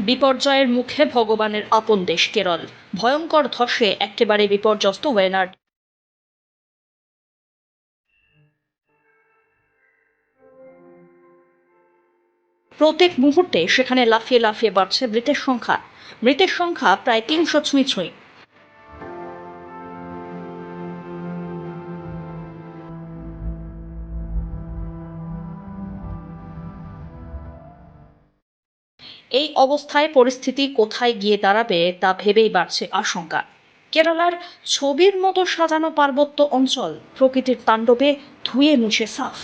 বিপর্যয়ের মুখে ভগবানের আপন দেশ কেরল। ভয়ঙ্কর ধসে একেবারে বিপর্যস্ত ওয়েনার্ড প্রত্যেক মুহূর্তে সেখানে লাফিয়ে লাফিয়ে বাড়ছে মৃতের সংখ্যা। মৃতের সংখ্যা প্রায় তিনশো ছুঁই ছুঁই। এই অবস্থায় পরিস্থিতি কোথায় গিয়ে দাঁড়াবে তা ভেবেই বাড়ছে আশঙ্কা। কেরালার ছবির মতো সাজানো পার্বত্য অঞ্চল প্রকৃতির তাণ্ডবে ধুয়ে মুছে সাফ।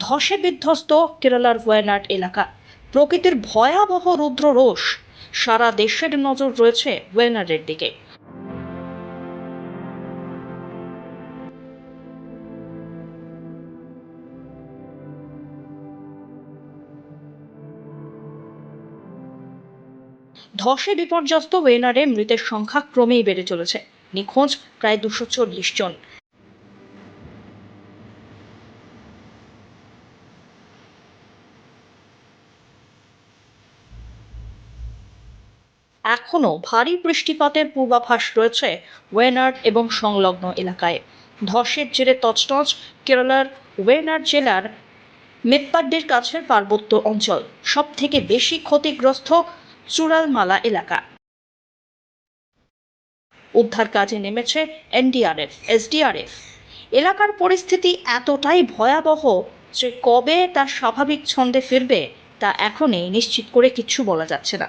ধসে বিধ্বস্ত কেরালার ওয়ানাড এলাকা। প্রকৃতির ভয়াবহ রুদ্র রোষ সারা দেশের নজর রয়েছে ওয়েনারের দিকে। ধসে বিপর্যস্ত ওয়েনারে মৃতের সংখ্যা ক্রমেই বেড়ে চলেছে। নিখোঁজ প্রায় দুশো চল্লিশ জন। এখনও ভারী বৃষ্টিপাতের পূর্বাভাস রয়েছে ওয়েনার্ড এবং সংলগ্ন এলাকায়। ধসের জেরে তছনছ কেরালার ওয়েনার্ড জেলার মেপ্পাড্ডির কাছের পার্বত্য অঞ্চল সব থেকে বেশি ক্ষতিগ্রস্ত চূড়ালমালা এলাকা। উদ্ধার কাজে নেমেছে এনডিআরএফ, এসডিআরএফ। এলাকার পরিস্থিতি এতটাই ভয়াবহ যে কবে তার স্বাভাবিক ছন্দে ফিরবে তা এখনই নিশ্চিত করে কিচ্ছু বলা যাচ্ছে না।